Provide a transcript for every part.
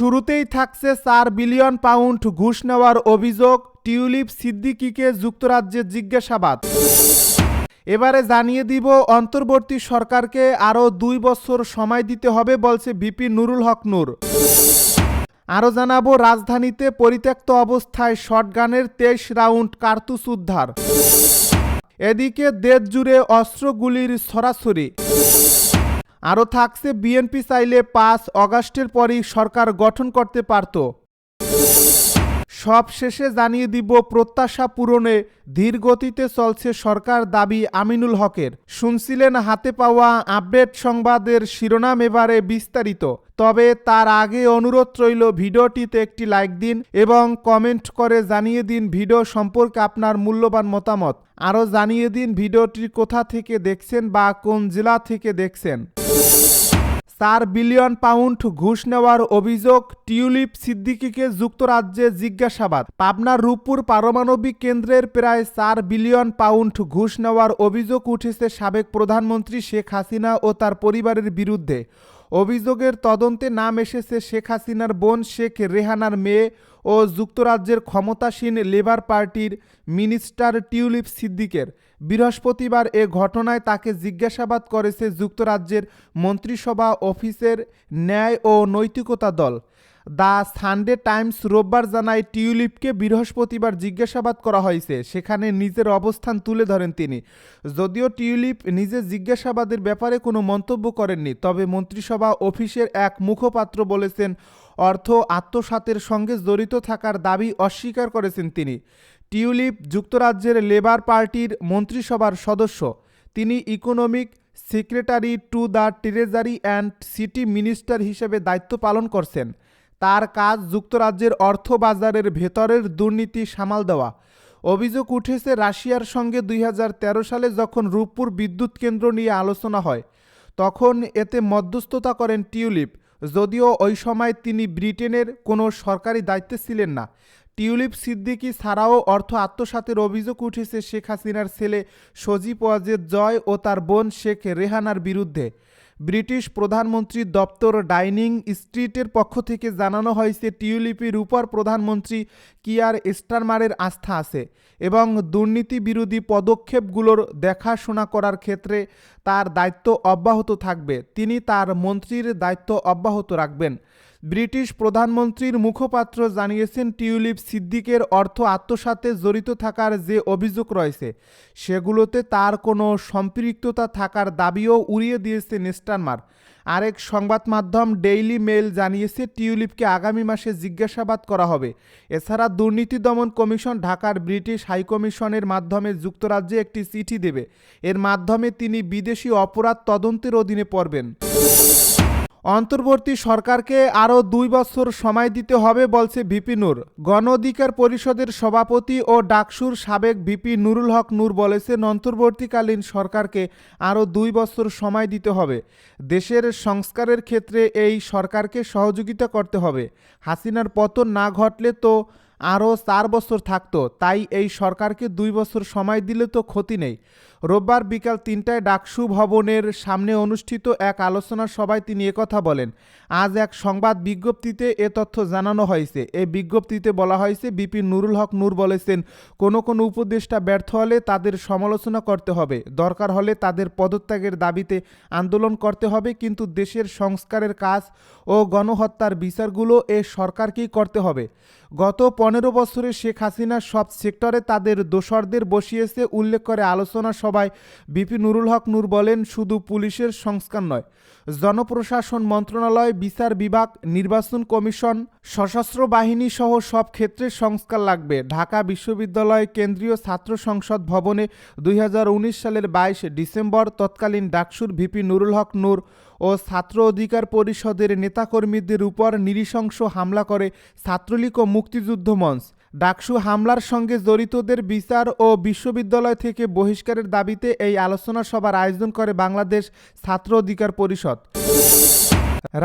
শুরুতেই থাকছে চার বিলিয়ন পাউন্ড ঘুষ নেওয়ার অভিযোগ টিউলিপ সিদ্দিকিকে যুক্তরাজ্যের জিজ্ঞাসাবাদ। এবারে জানিয়ে দিব, অন্তর্বর্তী সরকারকে আরও দুই বছর সময় দিতে হবে বলছে বিপি নুরুল হক নূর। আরও জানাব, রাজধানীতে পরিত্যক্ত অবস্থায় শটগানের তেইশ রাউন্ড কার্তুস উদ্ধার। এদিকে দেশ জুড়ে অস্ত্রগুলির সরাসরি। আরও থাকছে বিএনপি চাইলে পাঁচ অগাস্টের পরই সরকার গঠন করতে পারত। সব শেষে জানিয়ে দিব, প্রত্যাশা পূরণে ধীর গতিতে চলছে সরকার দাবি আমিনুল হকের। শুনছিলেন হাতে পাওয়া আপডেট সংবাদের শিরোনাম এবারে বিস্তারিত। তবে তার আগে অনুরোধ রইল ভিডিওটিতে একটি লাইক দিন এবং কমেন্ট করে জানিয়ে দিন ভিডিও সম্পর্কে আপনার মূল্যবান মতামত। আরও জানিয়ে দিন ভিডিওটি কোথা থেকে দেখছেন বা কোন জেলা থেকে দেখছেন। চার বিলিয়ন পাউন্ড ঘুষ নেওয়ার অভিযোগ টিউলিপ সিদ্দিকিকে যুক্তরাজ্যে জিজ্ঞাসাবাদ। পাবনার রূপপুর পারমাণবিক কেন্দ্রের প্রায় চার বিলিয়ন পাউন্ড ঘুষ নেওয়ার অভিযোগ উঠেছে সাবেক প্রধানমন্ত্রী শেখ হাসিনা ও তার পরিবারের বিরুদ্ধে। অভিযোগের তদন্তে নাম এসেছে শেখ হাসিনার বোন শেখ রেহানার মেয়ে ও যুক্তরাজ্যের ক্ষমতাসীন লেবার পার্টির মিনিস্টার টিউলিপ সিদ্দিকের। বৃহস্পতিবার এ ঘটনায় তাকে জিজ্ঞাসাবাদ করেছে যুক্তরাজ্যের মন্ত্রিসভা অফিসের ন্যায় ও নৈতিকতা দল। দ্য সানডে টাইমস রোববার জানায় টিউলিপকে বৃহস্পতিবার জিজ্ঞাসাবাদ করা হয়েছে। সেখানে নিজের অবস্থান তুলে ধরেন তিনি। যদিও টিউলিপ নিজে জিজ্ঞাসাবাদের ব্যাপারে কোনো মন্তব্য করেননি, তবে মন্ত্রিসভা অফিসের এক মুখপাত্র বলেছেন, অর্থ আত্মসাতের সঙ্গে জড়িত থাকার দাবি অস্বীকার করেছেন তিনি। টিউলিপ যুক্তরাজ্যের লেবার পার্টির মন্ত্রিসভার সদস্য। তিনি economic secretary to the treasury and city minister হিসেবে দায়িত্ব পালন করছেন। তার কাজ যুক্তরাজ্যের অর্থ বাজারের ভেতরের দুর্নীতি সামাল দেওয়া। অভিযোগ উঠেছে রাশিয়ার সঙ্গে দুই হাজার তেরো সালে যখন রূপপুর বিদ্যুৎ কেন্দ্র নিয়ে আলোচনা হয়, তখন এতে মধ্যস্থতা করেন টিউলিপ। যদিও ওই সময় তিনি ব্রিটেনের কোনো সরকারি দায়িত্বে ছিলেন না। টিউলিপ সিদ্দিকি ছাড়াও অর্থ আত্মসাতের অভিযোগ উঠেছে শেখ হাসিনার ছেলে সজীব ওয়াজেদ জয় ও তার বোন শেখ রেহানার বিরুদ্ধে। ব্রিটিশ প্রধানমন্ত্রী দপ্তর ডাইনিং স্ট্রিটের পক্ষ থেকে জানানো হয়েছে টিউলিপির উপর প্রধানমন্ত্রী কিয়ার স্টারমারের আস্থা আছে এবং দুর্নীতি বিরোধী পদক্ষেপগুলোর দেখাশোনা করার ক্ষেত্রে তার দায়িত্ব অব্যাহত থাকবে। তিনি তার মন্ত্রীর দায়িত্ব অব্যাহত রাখবেন। ব্রিটিশ প্রধানমন্ত্রীর মুখপাত্র জানিয়েছেন, টিউলিপ সিদ্দিকের অর্থ আত্মসাতে জড়িত থাকার যে অভিযোগ রয়েছে, সেগুলোতে তার কোনো সম্পৃক্ততা থাকার দাবিও উড়িয়ে দিয়েছে নেস্টারমার আরেক সংবাদ মাধ্যম ডেইলি মেল জানিয়েছে, টিউলিপকে আগামী মাসে জিজ্ঞাসাবাদ করা হবে। এছাড়া দুর্নীতি দমন কমিশন ঢাকার ব্রিটিশ হাইকমিশনের মাধ্যমে যুক্তরাজ্যে একটি চিঠি দেবে। এর মাধ্যমে তিনি বিদেশি অপরাধ তদন্তের অধীনে পড়বেন। অন্তর্বর্তী সরকারকে আরও দুই বছর সময় দিতে হবে, বলছে ভিপি নূর। গণ অধিকার পরিষদের সভাপতি ও ডাকসুর সাবেক ভিপি নুরুল হক নূর বলেছেন, অন্তর্বর্তীকালীন সরকারকে আরও দুই বছর সময় দিতে হবে। দেশের সংস্কারের ক্ষেত্রে এই সরকারকে সহযোগিতা করতে হবে। হাসিনার পতন না ঘটলে তো আরও চার বছর থাকতো, তাই এই সরকারকে দুই বছর সময় দিলে তো ক্ষতি নেই। রোববার বিকাল তিনটায় ডাকসু ভবনের সামনে অনুষ্ঠিত এক আলোচনা সভায় তিনি একথা বলেন। আজ এক সংবাদ বিজ্ঞপ্তিতে এ তথ্য জানানো হয়েছে। এই বিজ্ঞপ্তিতে বলা হয়েছে, বিপি নুরুল হক নূর বলেছেন, কোনো কোনো উপদেষ্টা ব্যর্থ হলে তাদের সমালোচনা করতে হবে। দরকার হলে তাদের পদত্যাগের দাবিতে আন্দোলন করতে হবে, কিন্তু দেশের সংস্কারের কাজ ও গণহত্যার বিচারগুলো এ সরকারকেই করতে হবে। গত পনেরো বছরে শেখ হাসিনা সব সেক্টরে তাদের দোসরদের বসিয়েছে, উল্লেখ করে আলোচনা সভায় বিপি নুরুল হক নূর বলেন, শুধু পুলিশের সংস্কার নয়। জনপ্রশাসন মন্ত্রণালয়, বিচার বিভাগ, নির্বাচন কমিশন, সশস্ত্র বাহিনী সহ সব ক্ষেত্রে সংস্কার লাগবে। ঢাকা বিশ্ববিদ্যালয় কেন্দ্রীয় ছাত্র সংসদ ভবনে দুই হাজার উনিশ সালের বাইশ ডিসেম্বর তৎকালীন ডাকসুর ভিপি নুরুল হক নূর ও ছাত্র অধিকার পরিষদের নেতাকর্মীদের উপর নিরিশংস হামলা করে ছাত্রলীগ ও মুক্তিযুদ্ধ মঞ্চ। ডাকসু হামলার সঙ্গে জড়িতদের বিচার ও বিশ্ববিদ্যালয় থেকে বহিষ্কারের দাবিতে এই আলোচনা সভার আয়োজন করে বাংলাদেশ ছাত্র অধিকার পরিষদ।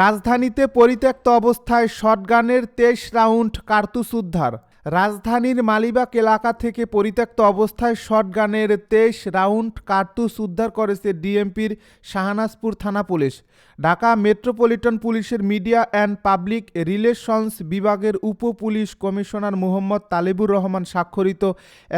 রাজধানীতে পরিত্যক্ত অবস্থায় শটগানের তেইশ রাউন্ড কার্তুস উদ্ধার। রাজধানীর মালিবাগ এলাকা থেকে পরিত্যক্ত অবস্থায় শটগানের তেইশ রাউন্ড কার্তুস উদ্ধার করেছে ডিএমপির শাহনাজপুর থানা পুলিশ। ঢাকা মেট্রোপলিটন পুলিশের মিডিয়া অ্যান্ড পাবলিক রিলেশনস বিভাগের উপ পুলিশ কমিশনার মোহাম্মদ তালেবুর রহমান স্বাক্ষরিত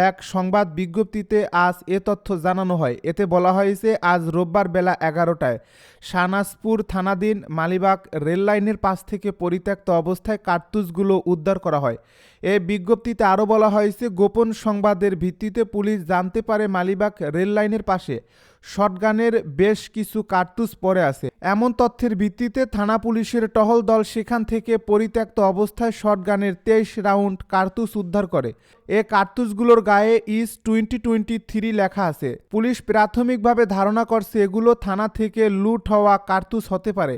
এক সংবাদ বিজ্ঞপ্তিতে আজ এ তথ্য জানানো হয়। এতে বলা হয়েছে, আজ রোববার বেলা এগারোটায় শাহনাজপুর থানাধীন মালিবাগ রেললাইনের পাশ থেকে পরিত্যক্ত অবস্থায় কার্তুসগুলো উদ্ধার করা হয়। এ বিজ্ঞপ্তিতে আরও বলা হয়েছে, গোপন সংবাদের ভিত্তিতে পুলিশ জানতে পারে মালিবাগ রেললাইনের পাশে শটগানের বেশ কিছু কার্তুজ পড়ে আছে। এমন তথ্যের ভিত্তিতে থানা পুলিশের টহল দল সেখান থেকে পরিত্যক্ত অবস্থায় শটগানের তেইশ রাউন্ড কার্তুজ উদ্ধার করে। এ কার্তুজগুলোর গায়ে ইস টোয়েন্টি টোয়েন্টি থ্রি লেখা আছে। পুলিশ প্রাথমিকভাবে ধারণা করছে এগুলো থানা থেকে লুট হওয়া কার্তুজ হতে পারে।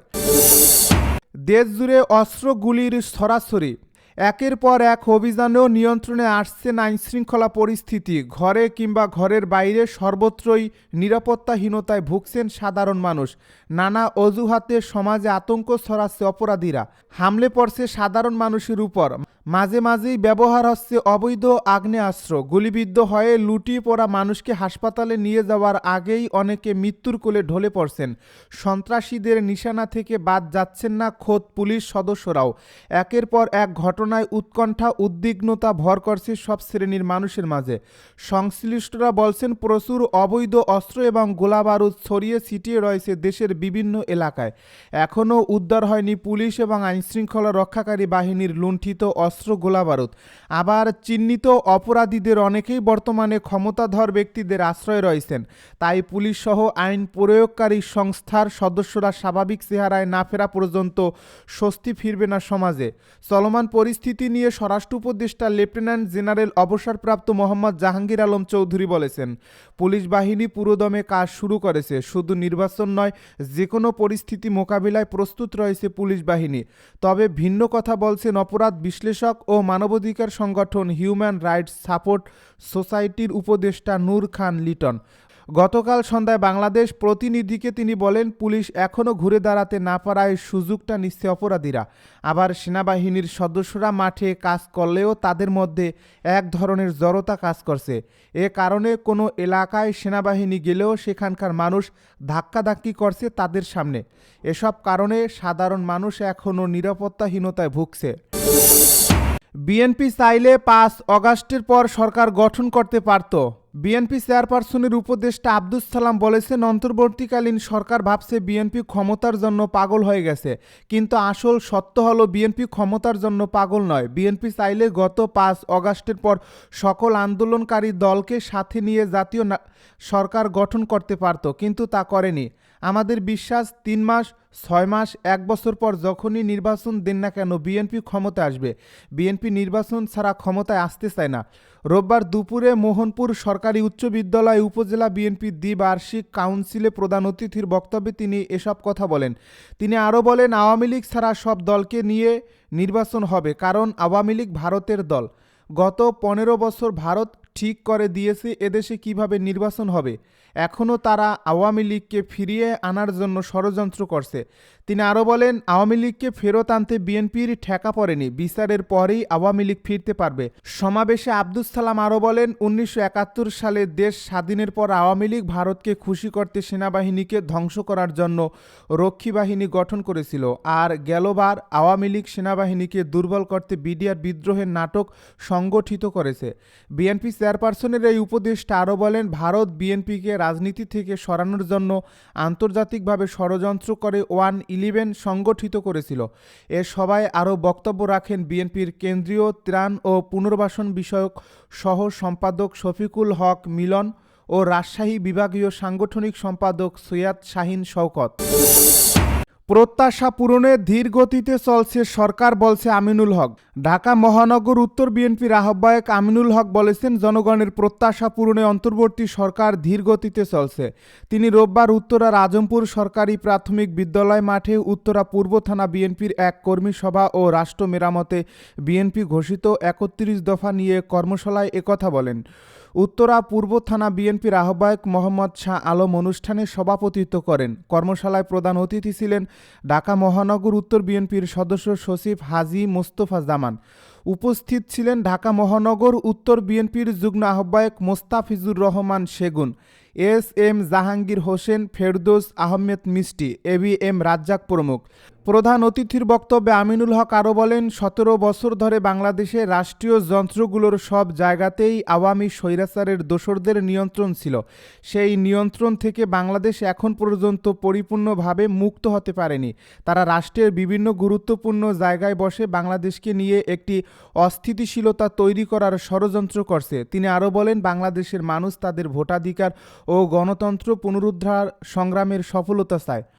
দেশজুড়ে অস্ত্রগুলির সরাসরি একের পর এক অভিযানেও নিয়ন্ত্রণে আসছে না আইনশৃঙ্খলা পরিস্থিতি। ঘরে কিংবা ঘরের বাইরে সর্বত্রই নিরাপত্তাহীনতায় ভুগছেন সাধারণ মানুষ। নানা অজুহাতে সমাজে আতঙ্ক ছড়াচ্ছে অপরাধীরা। হামলে পড়ছে সাধারণ মানুষের উপর। মাঝে মাঝেই ব্যবহার হচ্ছে অবৈধ আগ্নেয়াস্ত্র। গুলিবিদ্ধ হয়ে লুটিয়ে পড়া মানুষকে হাসপাতালে নিয়ে যাওয়ার আগেই অনেকে মৃত্যুর কোলে ঢলে পড়ছেন। সন্ত্রাসীদের নিশানা থেকে বাদ যাচ্ছেন না খোদ পুলিশ সদস্যরাও। একের পর এক ঘটনায় উৎকণ্ঠা, উদ্বিগ্নতা ভর করছে সব শ্রেণির মানুষের মাঝে। সংশ্লিষ্টরা বলছেন, প্রচুর অবৈধ অস্ত্র এবং গোলাবারুদ ছড়িয়ে ছিটিয়ে রয়েছে দেশের বিভিন্ন এলাকায়। এখনও উদ্ধার হয়নি পুলিশ এবং আইনশৃঙ্খলা রক্ষাকারী বাহিনীর লুণ্ঠিত অস্ত্র। গোলাবারুদ। আবার চিহ্নিত অপরাধীদের অনেকেই বর্তমানে ক্ষমতাধর ব্যক্তিদের আশ্রয় রয়েছেন। তাই পুলিশ সহ আইন প্রয়োগকারী সংস্থার সদস্যরা স্বাভাবিক চেহারায় না ফেরা পর্যন্ত স্বস্তি ফিরবে না সমাজে। চলমান পরিস্থিতি নিয়ে স্বরাষ্ট্র উপদেষ্টা লেফটেন্যান্ট জেনারেল অবসরপ্রাপ্ত মোহাম্মদ জাহাঙ্গীর আলম চৌধুরী বলেছেন, পুলিশ বাহিনী পুরোদমে কাজ শুরু করেছে। শুধু নির্বাচন নয় যে কোনো পরিস্থিতি মোকাবিলায় প্রস্তুত রয়েছে পুলিশ বাহিনী। তবে ভিন্ন কথা বলছেন অপরাধ বিশ্লেষক ও মানবাধিকার সংগঠন হিউম্যান রাইটস সাপোর্ট সোসাইটির উপদেষ্টা নূর খান লিটন। গতকাল সন্ধ্যায় বাংলাদেশ প্রতিনিধিকে তিনি বলেন, পুলিশ এখনও ঘুরে দাঁড়াতে না পারায় সুযোগটা নিচ্ছে অপরাধীরা। আবার সেনাবাহিনীর সদস্যরা মাঠে কাজ করলেও তাদের মধ্যে এক ধরনের জড়তা কাজ করছে। এ কারণে কোনো এলাকায় সেনাবাহিনী গেলেও সেখানকার মানুষ ধাক্কাধাক্কি করছে তাদের সামনে। এসব কারণে সাধারণ মানুষ এখনও নিরাপত্তাহীনতায় ভুগছে। বিএনপি চাইলে পাঁচ অগাস্টের পর সরকার গঠন করতে পারত। বিএনপি চেয়ারপারসনের উপদেষ্টা আব্দুস সালাম বলেছেন, অন্তর্বর্তীকালীন সরকার ভাবছে বিএনপি ক্ষমতার জন্য পাগল হয়ে গেছে। কিন্তু আসল সত্য হলো বিএনপি ক্ষমতার জন্য পাগল নয়। বিএনপি চাইলে গত পাঁচ অগাস্টের পর সকল আন্দোলনকারী দলকে সাথে নিয়ে জাতীয় সরকার গঠন করতে পারত, কিন্তু তা করেনি। আমাদের বিশ্বাস, তিন মাস, ছয় মাস, এক বছর পর যখনই নির্বাচন দেন না কেন বিএনপি ক্ষমতায় আসবে। বিএনপি নির্বাচন ছাড়া ক্ষমতায় আসতে চায় না। রোববার দুপুরে মোহনপুর সরকারি উচ্চ বিদ্যালয় উপজেলা বিএনপির দ্বিবার্ষিক কাউন্সিলে প্রধান অতিথির বক্তব্যে তিনি এসব কথা বলেন। তিনি আরও বলেন, আওয়ামী লীগ ছাড়া সব দলকে নিয়ে নির্বাচন হবে, কারণ আওয়ামী লীগ ভারতের দল। গত পনেরো বছর ভারত ঠিক করে দিয়েছে এদেশে কীভাবে নির্বাচন হবে। এখনও তারা আওয়ামী লীগকে ফিরিয়ে আনার জন্য ষড়যন্ত্র করছে। তিনি আরও বলেন, আওয়ামী লীগকে ফেরত আনতে বিএনপির ঠেকা পড়েনি। বিচারের পরেই আওয়ামী লীগ ফিরতে পারবে। সমাবেশে আব্দুস সালাম আরও বলেন, উনিশশো একাত্তর সালে দেশ স্বাধীনের পর আওয়ামী লীগ ভারতকে খুশি করতে সেনাবাহিনীকে ধ্বংস করার জন্য রক্ষী বাহিনী গঠন করেছিল। আর গেলবার আওয়ামী লীগ সেনাবাহিনীকে দুর্বল করতে বিডিআর বিদ্রোহের নাটক সংগঠিত করেছে। বিএনপি চেয়ারপারসনের এই উপদেষ্টা আরও বলেন, ভারত বিএনপিকে রাজনীতি থেকে সরানোর জন্য আন্তর্জাতিকভাবে ষড়যন্ত্র করে ওয়ান ইলেভেন সংগঠিত করেছিল। এ সভায় আরও বক্তব্য রাখেন বিএনপির কেন্দ্রীয় ত্রাণ ও পুনর্বাসন বিষয়ক সহ সম্পাদক শফিকুল হক মিলন ও রাজশাহী বিভাগীয় সাংগঠনিক সম্পাদক সৈয়াদ শাহিন শওকত। প্রত্যাশা পূরণে ধীর গতিতে চলছে সরকার, বলছে আমিনুল হক। ঢাকা মহানগর উত্তর বিএনপির আহ্বায়ক আমিনুল হক বলেছেন, জনগণের প্রত্যাশা পূরণে অন্তর্বর্তী সরকার ধীর গতিতে চলছে। তিনি রোববার উত্তরার আজমপুর সরকারি প্রাথমিক বিদ্যালয় মাঠে উত্তরা পূর্ব থানা বিএনপির এক কর্মী সভা ও রাষ্ট্র মেরামতে বিএনপি ঘোষিত একত্রিশ দফা নিয়ে কর্মশালায় একথা বলেন। উত্তরা পূর্ব থানা বিএনপির আহ্বায়ক মোহাম্মদ শাহ আলম অনুষ্ঠানে সভাপতিত্ব করেন। কর্মশালায় প্রধান অতিথি ছিলেন ঢাকা মহানগর উত্তর বিএনপির সদস্য সচিব হাজি মোস্তফা জামান। উপস্থিত ছিলেন ঢাকা মহানগর উত্তর বিএনপির যুগ্ম আহ্বায়ক Mostafizur Rahman Segun, S M Jahangir Hossain, Ferdous Ahmed Mishti, A B M Razzak প্রমুখ। প্রধান অতিথির বক্তব্যে আমিনুল হক আরও বলেন, সতেরো বছর ধরে বাংলাদেশে রাষ্ট্রীয় যন্ত্রগুলোর সব জায়গাতেই আওয়ামী স্বৈরাচারের দোসরদের নিয়ন্ত্রণ ছিল। সেই নিয়ন্ত্রণ থেকে বাংলাদেশ এখন পর্যন্ত পরিপূর্ণভাবে মুক্ত হতে পারেনি। তারা রাষ্ট্রের বিভিন্ন গুরুত্বপূর্ণ জায়গায় বসে বাংলাদেশকে নিয়ে একটি অস্থিতিশীলতা তৈরি করার ষড়যন্ত্র করছে। তিনি আরও বলেন, বাংলাদেশের মানুষ তাদের ভোটাধিকার ও গণতন্ত্র পুনরুদ্ধার সংগ্রামের সফলতা চায়।